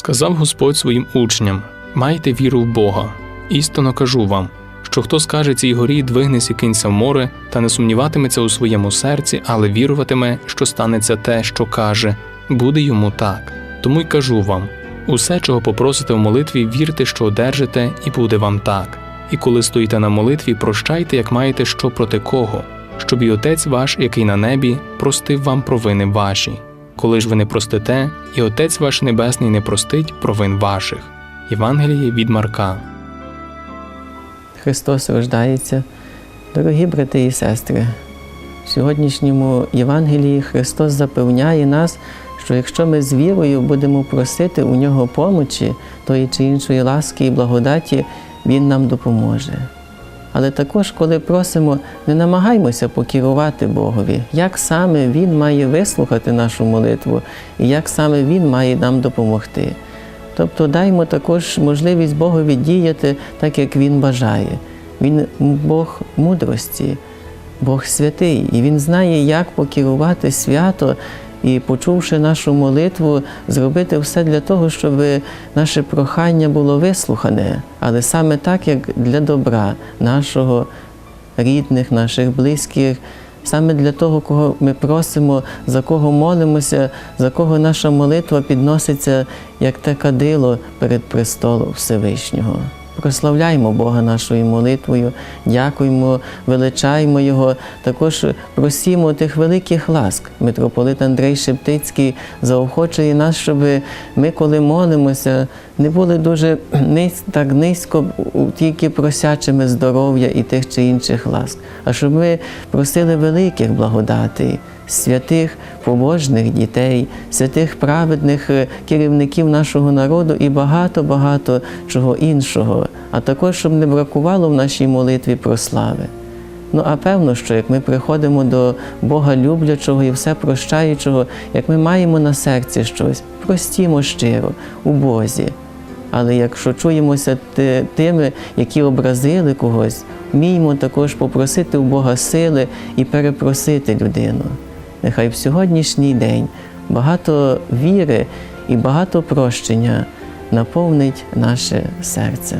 Сказав Господь своїм учням: Майте віру в Бога. Істинно кажу вам, що хто скаже цій горі, двигнись і кинься в море, та не сумніватиметься у своєму серці, але віруватиме, що станеться те, що каже, буде йому так. Тому й кажу вам: усе, чого попросите в молитві, вірте, що одержите, і буде вам так. І коли стоїте на молитві, прощайте, як маєте що проти кого, щоб і Отець ваш, який на небі, простив вам провини ваші. Коли ж ви не простите, і Отець ваш Небесний не простить провин ваших. Євангеліє від Марка. Христос рождається. Дорогі брати і сестри, в сьогоднішньому Євангелії Христос запевняє нас, що якщо ми з вірою будемо просити у нього помочі, тої чи іншої ласки і благодаті, Він нам допоможе. Але також, коли просимо, не намагаймося покерувати Богові, як саме Він має вислухати нашу молитву і як саме Він має нам допомогти. Тобто даймо також можливість Богові діяти так, як Він бажає. Він Бог мудрості, Бог святий, і Він знає, як покерувати свято і, почувши нашу молитву, зробити все для того, щоб наше прохання було вислухане, але саме так, як для добра нашого рідних, наших близьких. Саме для того, кого ми просимо, за кого молимося, за кого наша молитва підноситься як те кадило перед престолом Всевишнього. Прославляймо Бога нашою молитвою, дякуємо, величаємо Його, також просімо тих великих ласк. Митрополит Андрей Шептицький заохочує нас, щоб ми, коли молимося, не були дуже низ, так низько, тільки просячими здоров'я і тих чи інших ласк, а щоб ми просили великих благодатей, святих побожних дітей, святих праведних е, керівників нашого народу і багато-багато чого іншого, а також щоб не бракувало в нашій молитві прослави. Ну, а певно, що як ми приходимо до Бога люблячого і все прощаючого, як ми маємо на серці щось, простімо щиро у Бозі. Але якщо чуємося тими, які образили когось, вміємо також попросити у Бога сили і перепросити людину. Нехай в сьогоднішній день багато віри і багато прощення наповнить наше серце.